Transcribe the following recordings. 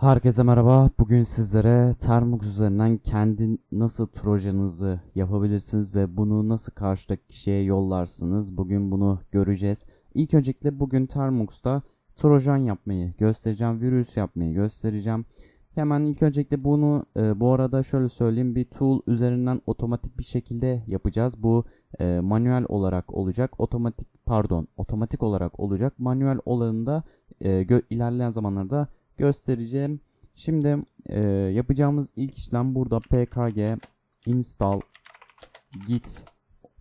Herkese merhaba. Bugün sizlere Termux üzerinden kendi nasıl trojanınızı yapabilirsiniz ve bunu nasıl karşıdaki kişiye yollarsınız. Bugün bunu göreceğiz. İlk öncelikle bugün Termux'ta trojan yapmayı göstereceğim. Virüs yapmayı göstereceğim. Hemen ilk öncelikle bunu e, bu arada şöyle söyleyeyim bir tool üzerinden otomatik bir şekilde yapacağız. Bu e, manuel olarak olacak. Otomatik pardon otomatik olarak olacak. Manuel olanında e, ilerleyen zamanlarda göstereceğim. Şimdi e, yapacağımız ilk işlem burada pkg install git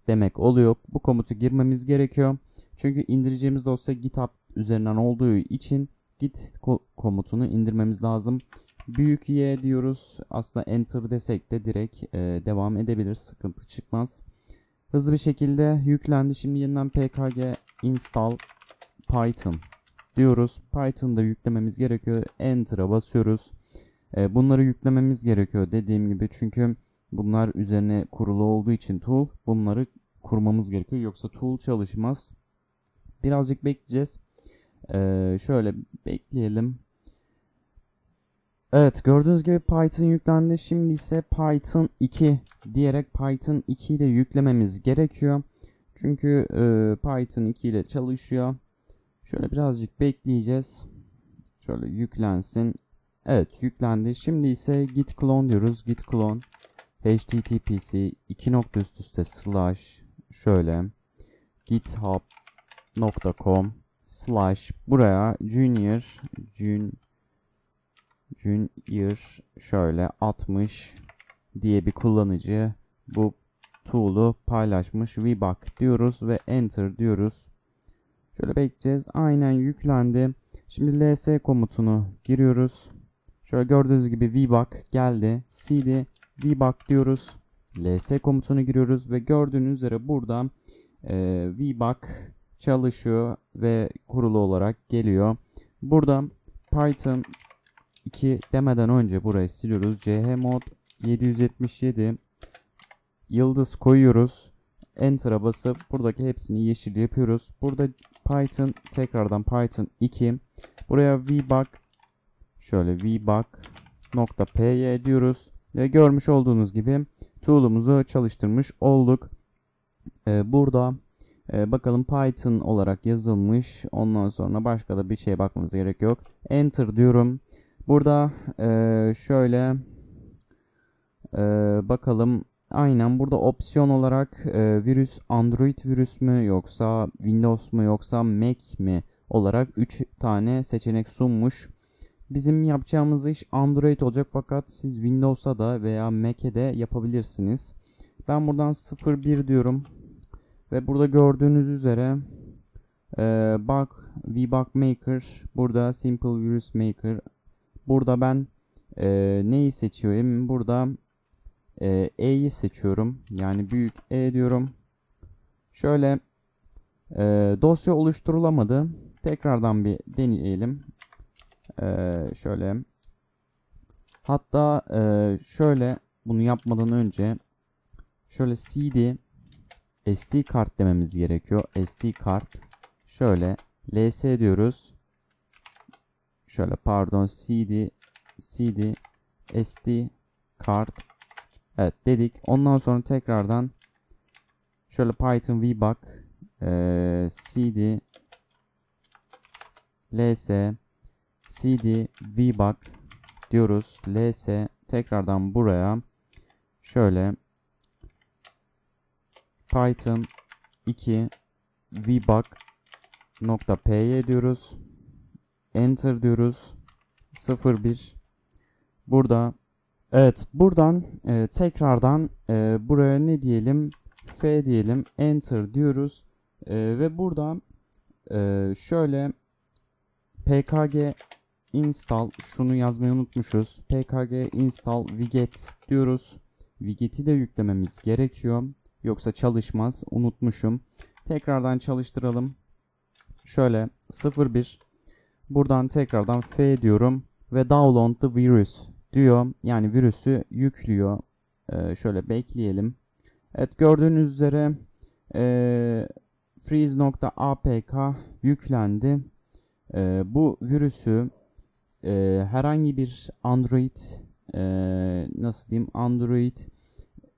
demek oluyor. Bu komutu girmemiz gerekiyor. Çünkü indireceğimiz dosya GitHub üzerinden olduğu için git ko- komutunu indirmemiz lazım. Büyük Y diyoruz. Aslında enter desek de direkt e, devam edebilir. Sıkıntı çıkmaz. Hızlı bir şekilde yüklendi. Şimdi yeniden pkg install python diyoruz. Python'da yüklememiz gerekiyor. Enter'a basıyoruz. E, bunları yüklememiz gerekiyor dediğim gibi. Çünkü bunlar üzerine kurulu olduğu için tool bunları kurmamız gerekiyor. Yoksa tool çalışmaz. Birazcık bekleyeceğiz. E, şöyle bekleyelim. Evet gördüğünüz gibi Python yüklendi. Şimdi ise Python 2 diyerek Python 2 ile yüklememiz gerekiyor. Çünkü e, Python 2 ile çalışıyor. Şöyle birazcık bekleyeceğiz. Şöyle yüklensin. Evet yüklendi. Şimdi ise git clone diyoruz. Git clone httpc 2 nokta üst üste slash şöyle github.com slash buraya junior jun junior şöyle 60 diye bir kullanıcı bu tool'u paylaşmış. VBAC diyoruz ve enter diyoruz. Şöyle bekleyeceğiz. Aynen yüklendi. Şimdi ls komutunu giriyoruz. Şöyle gördüğünüz gibi VBAC geldi. cd VBAC diyoruz. ls komutunu giriyoruz ve gördüğünüz üzere burada e, VBAC çalışıyor ve kurulu olarak geliyor. Burada Python 2 demeden önce burayı siliyoruz. chmod 777 yıldız koyuyoruz. Enter'a basıp buradaki hepsini yeşil yapıyoruz. Burada Python tekrardan Python 2 buraya vbug şöyle vbug.py diyoruz ve görmüş olduğunuz gibi tool'umuzu çalıştırmış olduk. Ee, burada e, bakalım Python olarak yazılmış. Ondan sonra başka da bir şeye bakmamız gerek yok. Enter diyorum. Burada e, şöyle e, bakalım Aynen burada opsiyon olarak e, virüs Android virüs mü yoksa Windows mu yoksa Mac mi olarak 3 tane seçenek sunmuş. Bizim yapacağımız iş Android olacak fakat siz Windows'a da veya Mac'e de yapabilirsiniz. Ben buradan 01 diyorum ve burada gördüğünüz üzere e, bug VBug Maker burada Simple Virus Maker burada ben e, neyi seçiyorum? Burada e, E'yi seçiyorum. Yani büyük E diyorum. Şöyle e, dosya oluşturulamadı. Tekrardan bir deneyelim. E, şöyle. Hatta e, şöyle bunu yapmadan önce şöyle CD SD kart dememiz gerekiyor. SD kart. Şöyle LS diyoruz. Şöyle pardon CD CD SD kart Evet dedik. Ondan sonra tekrardan şöyle Python VBAC e, cd ls cd VBAC diyoruz. ls tekrardan buraya şöyle Python 2 VBAC nokta py diyoruz. Enter diyoruz. 01 burada Evet buradan e, tekrardan e, buraya ne diyelim? F diyelim enter diyoruz. E, ve burada e, şöyle pkg install şunu yazmayı unutmuşuz. Pkg install wget diyoruz. Wget'i de yüklememiz gerekiyor. Yoksa çalışmaz unutmuşum. Tekrardan çalıştıralım. Şöyle 01 buradan tekrardan F diyorum. Ve download the virus diyor. Yani virüsü yüklüyor. Ee, şöyle bekleyelim. Evet gördüğünüz üzere e, freeze.apk yüklendi. E, bu virüsü e, herhangi bir Android e, nasıl diyeyim Android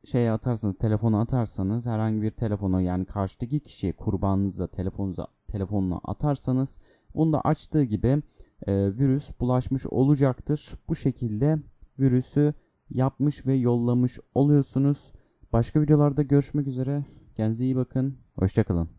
şeye atarsanız telefona atarsanız herhangi bir telefona yani karşıdaki kişiye kurbanınıza telefonunuza telefonuna atarsanız onu da açtığı gibi e, virüs bulaşmış olacaktır. Bu şekilde virüsü yapmış ve yollamış oluyorsunuz. Başka videolarda görüşmek üzere. Kendinize iyi bakın. Hoşçakalın.